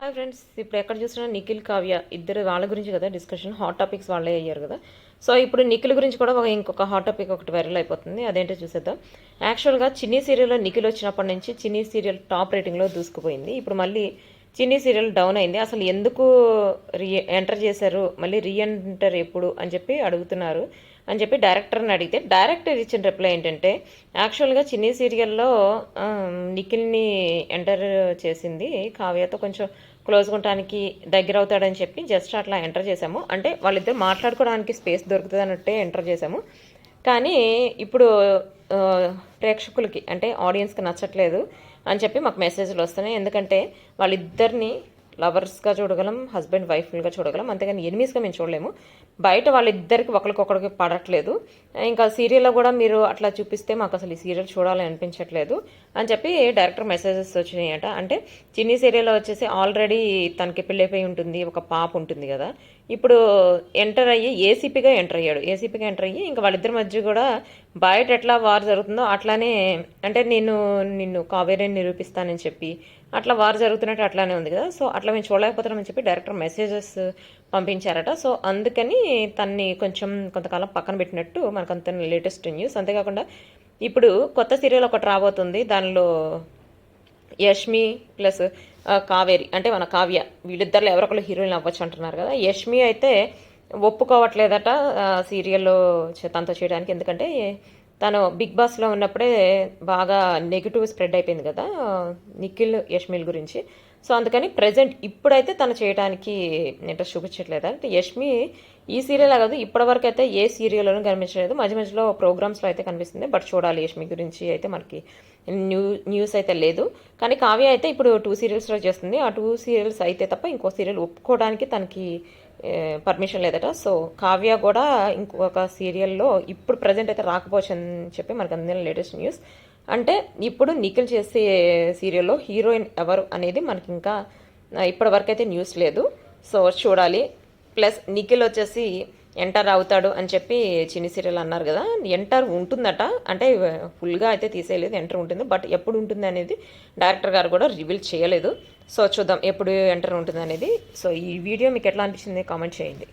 Hi friends ఇప్పుడు ఎక్కడ చూసినా నిఖిల్ కావ్య ఇద్దరు వాళ్ళ గురించి కదా డిస్కషన్ హాట్ టాపిక్స్ వాళ్ళే అయ్యారు కదా. సో ఇప్పుడు నిఖిల్ గురించి కూడా ఒక ఇంకొక హాట్ టాపిక్ ఒకటి వైరల్ అయిపోతుంది. అదేంటో చూసేద్దాం. యాక్చువల్గా చిన్ని సీరియల్లో నిఖిల్ వచ్చినప్పటి నుంచి చిన్ని సీరియల్ టాప్ రేటింగ్లో దూసుకుపోయింది. ఇప్పుడు మళ్ళీ చిన్ని సీరియల్ డౌన్ అయింది. అసలు ఎందుకు రీ ఎంటర్ చేశారు? మళ్ళీ రీ ఎంటర్ ఎప్పుడు అని చెప్పి అడుగుతున్నారు. అని చెప్పి డైరెక్టర్ని అడిగితే డైరెక్టర్ ఇచ్చిన రిప్లై ఏంటంటే యాక్చువల్గా చిన్ని సీరియల్లో నిఖిల్ని ఎంటర్ చేసింది కావ్యతో కొంచెం క్లోజ్ ఉండటానికి దగ్గర అవుతాడని చెప్పి జస్ట్ అట్లా ఎంటర్ చేసాము అంటే వాళ్ళిద్దరు మాట్లాడుకోవడానికి స్పేస్ దొరుకుతుంది అన్నట్టే ఎంటర్ చేసాము కానీ ఇప్పుడు ప్రేక్షకులకి అంటే ఆడియన్స్కి నచ్చట్లేదు. అని చెప్పి మాకు మెసేజ్లు వస్తున్నాయి. ఎందుకంటే వాళ్ళిద్దరిని లవర్స్గా చూడగలం హస్బెండ్ వైఫ్గా చూడగలం. అంతేగాని ఎనిమీస్గా మేము చూడలేము. బయట వాళ్ళిద్దరికి ఒకరికొకరికి పడట్లేదు. ఇంకా సీరియల్లో కూడా మీరు అట్లా చూపిస్తే మాకు అసలు ఈ సీరియల్ చూడాలని అనిపించట్లేదు అని చెప్పి డైరెక్టర్ మెసేజెస్ వచ్చినాయట. అంటే చిన్ని సీరియల్లో వచ్చేసి ఆల్రెడీ తనకి పెళ్ళైపోయి ఉంటుంది ఒక పాప ఉంటుంది కదా. ఇప్పుడు ఎంటర్ అయ్యి ఏసీపీగా ఎంటర్ అయ్యాడు. ఏసీపీగా ఎంటర్ అయ్యి ఇంకా వాళ్ళిద్దరి మధ్య కూడా బయట ఎట్లా వార్ జరుగుతుందో అట్లానే అంటే నేను నిన్ను కావేరే నిరూపిస్తానని చెప్పి అట్లా వార్ జరుగుతున్నట్టు అట్లానే ఉంది కదా. సో అట్లా మేము చూడలేకపోతున్నామని చెప్పి డైరెక్టర్ మెసేజెస్ పంపించారట. సో అందుకని తన్ని కొంచెం కొంతకాలం పక్కన పెట్టినట్టు మనకు అంత లేటెస్ట్ న్యూస్. అంతేకాకుండా ఇప్పుడు కొత్త సీరియల్ ఒకటి రాబోతుంది. దానిలో యష్మి ప్లస్ కావేరి అంటే మన కావ్య వీళ్ళిద్దరిలో ఎవరొకరు హీరోయిన్ అవ్వచ్చు అంటున్నారు కదా. యష్మి అయితే ఒప్పుకోవట్లేదట సీరియల్లో తనతో చేయడానికి. ఎందుకంటే తను బిగ్ బాస్లో ఉన్నప్పుడే బాగా నెగిటివ్ స్ప్రెడ్ అయిపోయింది కదా నిఖిల్ యష్మిల్ గురించి. సో అందుకని ప్రజెంట్ ఇప్పుడైతే తను చేయడానికి ఇంట్రెస్ట్ చూపించట్లేదు. అంటే యష్మి ఈ సీరియల్ కాదు ఇప్పటివరకు అయితే ఏ సీరియల్లోనూ కనిపించలేదు. మధ్య మధ్యలో ప్రోగ్రామ్స్లో అయితే కనిపిస్తుంది. బట్ చూడాలి యష్మి గురించి అయితే మనకి న్యూ న్యూస్ అయితే లేదు. కానీ కావ్య అయితే ఇప్పుడు టూ సీరియల్స్లో చేస్తుంది. ఆ టూ సీరియల్స్ అయితే తప్ప ఇంకో సీరియల్ ఒప్పుకోవడానికి తనకి పర్మిషన్ లేదట. సో కావ్య కూడా ఇంకొక సీరియల్లో ఇప్పుడు ప్రజెంట్ అయితే రాకపోవచ్చు అని చెప్పి మనకు అందిన లేటెస్ట్ న్యూస్ అంటే ఇప్పుడు నిఖిల్ చేసే సీరియల్లో హీరోయిన్ ఎవరు అనేది మనకి ఇంకా ఇప్పటి వరకు అయితే న్యూస్ లేదు. సో చూడాలి. ప్లస్ నిఖిల్ వచ్చేసి ఎంటర్ అవుతాడు అని చెప్పి చిన్ని సీరియల్ అన్నారు కదా. ఎంటర్ ఉంటుందట. అంటే ఫుల్గా అయితే తీసేయలేదు ఎంటర్ ఉంటుంది. బట్ ఎప్పుడు ఉంటుంది అనేది డైరెక్టర్ గారు కూడా రివీల్ చేయలేదు. సో చూద్దాం ఎప్పుడు ఎంటర్ ఉంటుంది అనేది సో ఈ వీడియో మీకు ఎట్లా అనిపించింది కామెంట్ చేయండి.